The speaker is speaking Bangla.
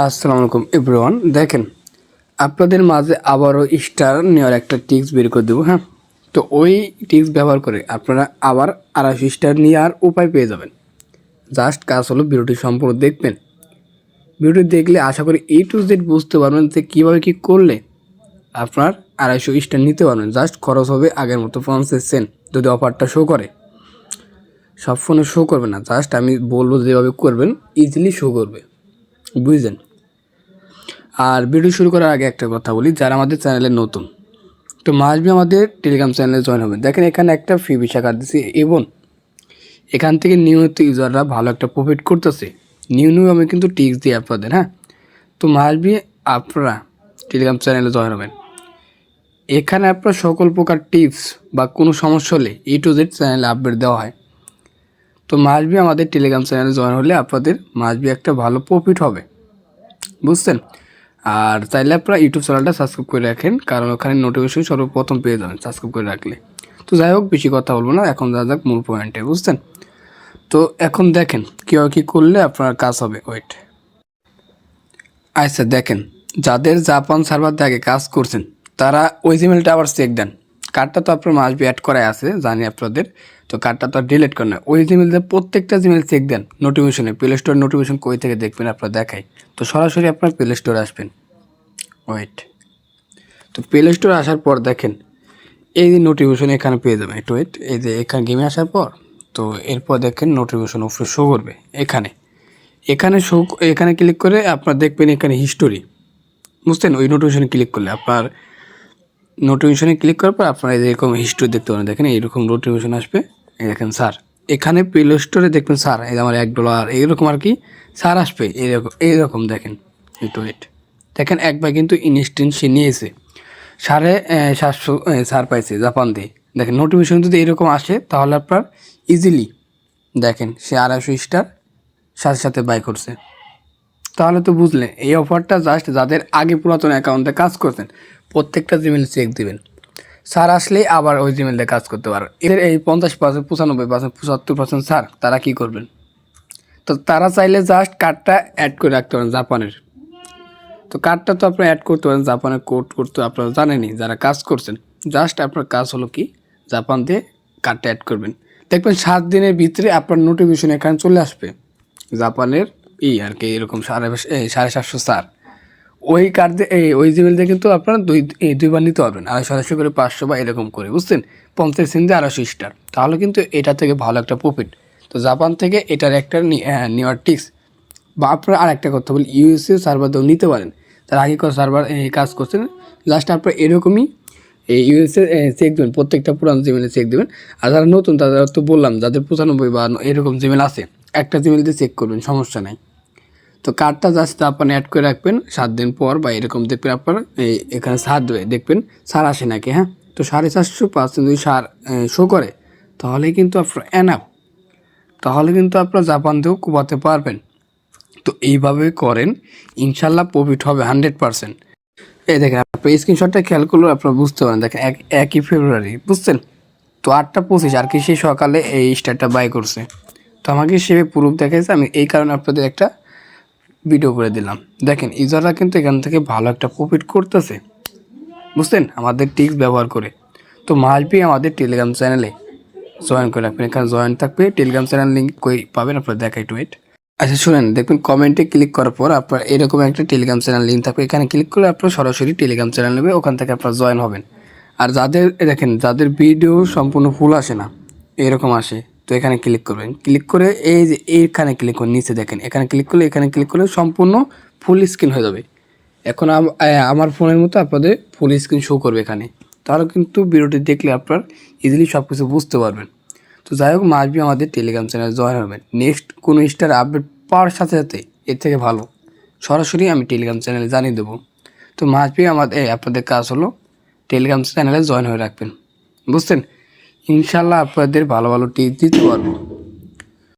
আসসালামু আলাইকুম এভরিওয়ান। দেখেন, আপনাদের মাঝে আবারও স্টার নেওয়ার একটা টিক্স বের করে দেবো হ্যাঁ? তো ওই টিক্স ব্যবহার করে আপনারা আবার আড়াইশো স্টার নেওয়ার উপায় পেয়ে যাবেন। জাস্ট কাজ হলো ভিডিওটি সম্পূর্ণ দেখবেন। ভিডিওটি দেখলে আশা করি এ টু জেড বুঝতে পারবেন যে কীভাবে কী করলে আপনার আড়াইশো স্টার নিতে পারবেন। জাস্ট খরচ হবে আগের মতো পঞ্চাশ সেন্ট যদি অফারটা শো করে। সব ফোনে শো করবে না, জাস্ট আমি বলব যেভাবে করবেন ইজিলি শো করবে। বুঝলেন? আর ভিডিও শুরু করার আগে একটা কথা বলি, যারা আমাদের চ্যানেলে নতুন, তো মাসবি আমাদের টেলিগ্রাম চ্যানেলে জয়েন হবে। দেখেন, এখানে একটা ফি কার্ড দিচ্ছি এবং এখান থেকে নিয়মিত ইউজাররা ভালো একটা প্রফিট করতেছে। নিউ নিউ আমি কিন্তু টিক্স দিই আপনাদের হ্যাঁ? তো মাসবি আপনারা টেলিগ্রাম চ্যানেলে জয়েন হবেন। এখানে আপনার সকল প্রকার টিপস বা কোনো সমস্যা হলে ই টু জেড চ্যানেলে আপডেট দেওয়া হয়। তো মাসবি আমাদের টেলিগ্রাম চ্যানেলে জয়েন হলে আপনাদের মাসবি একটা ভালো প্রফিট হবে। বুঝছেন? আর চাইলে আপনারা ইউটিউব চ্যানেলটা সাবস্ক্রাইব করে রাখেন, কারণ ওখানে নোটিফিকেশন সর্বপ্রথম পেয়ে যাবেন সাবস্ক্রাইব করে রাখলে। তো যাই হোক, বেশি কথা বলব না, এখন যা যাক মূল পয়েন্টে বুঝছেন? তো এখন দেখেন, কীভাবে কী করলে আপনার কাজ হবে ওয়েট আচ্ছা দেখেন, যাদের জাপান সার্ভার থেকে কাজ করছেন, তারা ওই জিমেলটা আবার চেক দেন। কার্ডটা তো আপনার মাসবি অ্যাড করাই আছে, জানি আপনাদের। তো কার্ডটা তো আর ডিলিট করেন ওই জিমেলতে প্রত্যেকটা জিমেল চেক দেন নোটিফিকেশনে প্লে স্টোর নোটিফিকেশন কই থেকে দেখবেন আপনার দেখাই। তো সরাসরি আপনার প্লে স্টোরে আসবেন। ওয়েট তো প্লে স্টোরে আসার পর দেখেন, এই যে নোটিফিকেশন এখানে পেয়ে যাবেন। একটু ওয়েট এই যে এখানে গেমে আসার পর, তো এরপর দেখেন নোটিফিকেশন উপরে শো করবে। এখানে। এখানে শো এখানে ক্লিক করে আপনার দেখবেন এখানে হিস্টোরি বুঝছেন? ওই নোটিফিকেশনে ক্লিক করলে আপনার নোটিফিকেশনে ক্লিক করার পর আপনারা এরকম হিস্টোরি দেখতে পারেন। দেখেন এইরকম নোটিফিকেশন আসবে। এই দেখেন স্যার এখানে প্লে স্টোরে দেখবেন স্যার এই আমার এক ডলার এইরকম আর কি স্যার আসবে। এইরকম এইরকম দেখেন। একটু ওয়েট দেখেন একবার কিন্তু ইনস্ট্যান্ট সে নিয়েছে। আহ, সাতশো ছাড় পাইছে জাপান দিয়ে। দেখেন নোটিফিকেশন যদি এরকম আসে তাহলে আপনার ইজিলি দেখেন সে আড়াইশো স্টার সাথে সাথে বাই করছে। তাহলে তো বুঝলেন এই অফারটা জাস্ট যাদের আগে পুরাতন অ্যাকাউন্টে কাজ করতেন, প্রত্যেকটা জিমেল চেক দিবেন। স্যার আসলেই আবার ওই জিমেলে কাজ করতে পারবেন এদের এই পঞ্চাশ পার্সেন্ট পঁচানব্বই পার্সেন্ট পঁচাত্তর পার্সেন্ট স্যার তারা কী করবেন? তো তারা চাইলে জাস্ট কার্ডটা অ্যাড করে রাখতে পারেন জাপানের তো কার্ডটা তো আপনারা অ্যাড করতে পারেন জাপানের কোড করতে আপনারা জানেনই, যারা কাজ করছেন। জাস্ট আপনার কাজ হলো কি? জাপান দিয়ে কার্ডটা অ্যাড করবেন। দেখবেন সাত দিনের ভিতরে আপনার নোটিফিকেশন এখানে চলে আসবে জাপানের ই আর কি, এরকম সাড়ে সাড়ে সাতশো স্টার ওই কার্ড এই, ওই জিমেল দিয়ে কিন্তু আপনারা দুই দুইবার নিতে পারবেন। আড়াইশো আড়াইশো করে পাঁচশো বা এরকম করে, বুঝছেন? পঞ্চাশ দিন দিয়ে আড়াইশো স্টার। তাহলে কিন্তু এটা থেকে ভালো একটা প্রফিট তো জাপান থেকে এটার একটা নেওয়ার টিক্স বা আপনারা আর একটা কথা বলি, ইউএসএ সার্ভার দিয়েও নিতে পারেন। তার আগে কোনো সার্ভার কাজ করছেন। জাস্ট আপনার এরকমই, এই ইউএসএ চেক দেবেন, প্রত্যেকটা পুরানো জিমেলে চেক দেবেন। আর যারা নতুন, তাদের তো বললাম, যাদের পঁচানব্বই বা এরকম জিমেল আছে, একটা জিমেল দিয়ে চেক করবেন, সমস্যা নাই। তো কার্ডটা জাস্ট আপনি অ্যাড করে রাখবেন, সাত দিন পর বা এরকম দেখবেন আপনার এই এখানে সার দেখবেন সার আসে নাকি হ্যাঁ? তো সাড়ে চারশো পার্সেন্ট যদি সার শো করে, তাহলে কিন্তু আপনার এনাফ তাহলে কিন্তু আপনার জাপান দিয়েও কুবাতে পারবেন। তো এইভাবে করেন, ইনশাল্লাহ প্রফিট হবে হান্ড্রেড পার্সেন্ট এই দেখেন আপনার স্ক্রিনশটটা খেয়াল করলেও আপনারা বুঝতে পারেন। দেখেন, এক, একই ফেব্রুয়ারি বুঝছেন? তো আটটা পঁচিশ, আর কি সে সকালে এই স্টারটা বাই করছে। তো আমাকে সে প্রুফ দেখাইছে, আমি এই কারণে আপনাদের একটা ভিডিও করে দিলাম। দেখেন ইউজাররা কিন্তু এখান থেকে ভালো একটা প্রফিট করতেছে। বুঝছেন? আমাদের টিক্স ব্যবহার করে। তো মাসবি আমাদের টেলিগ্রাম চ্যানেলে জয়েন করে রাখবেন। এখানে জয়েন থাকবে। টেলিগ্রাম চ্যানেল লিঙ্ক কই পাবেন? আপনার দেখাই টু ওয়েট আচ্ছা শুনেন, দেখবেন কমেন্টে ক্লিক করার পর আপনার এরকম একটা টেলিগ্রাম চ্যানেল লিঙ্ক থাকবে। এখানে ক্লিক করলে আপনার সরাসরি টেলিগ্রাম চ্যানেল নেবে। ওখান থেকে আপনার জয়েন হবেন। আর যাদের, দেখেন, যাদের ভিডিও সম্পূর্ণ ফুল আসে না, এরকম আসে। তো এখানে ক্লিক করবেন। ক্লিক করে এই যে এইখানে ক্লিক করুন, নিচে দেখেন। এখানে ক্লিক করলে, এখানে ক্লিক করলে সম্পূর্ণ ফুল স্ক্রিন হয়ে যাবে। এখন আমার ফোনের মতো আপনাদের ফুল স্ক্রিন শো করবে এখানে। তাহলে কিন্তু ভিডিওটি দেখলে আপনার ইজিলি সব কিছু বুঝতে পারবেন। তো যাই হোক, মাসবি আমাদের টেলিগ্রাম চ্যানেলে জয়েন হবেন। নেক্সট কোনো স্টার আপডেট পাওয়ার সাথে সাথে এর থেকে ভালো। সরাসরি আমি টেলিগ্রাম চ্যানেলে জানিয়ে দেবো। তো মাসবি আমাদের আপনাদের কাজ হলো টেলিগ্রাম চ্যানেলে জয়েন হয়ে রাখবেন। বুঝছেন? ইনশাল্লাহ আপনাদের ভালো ভালো টিপস দিতে পারব।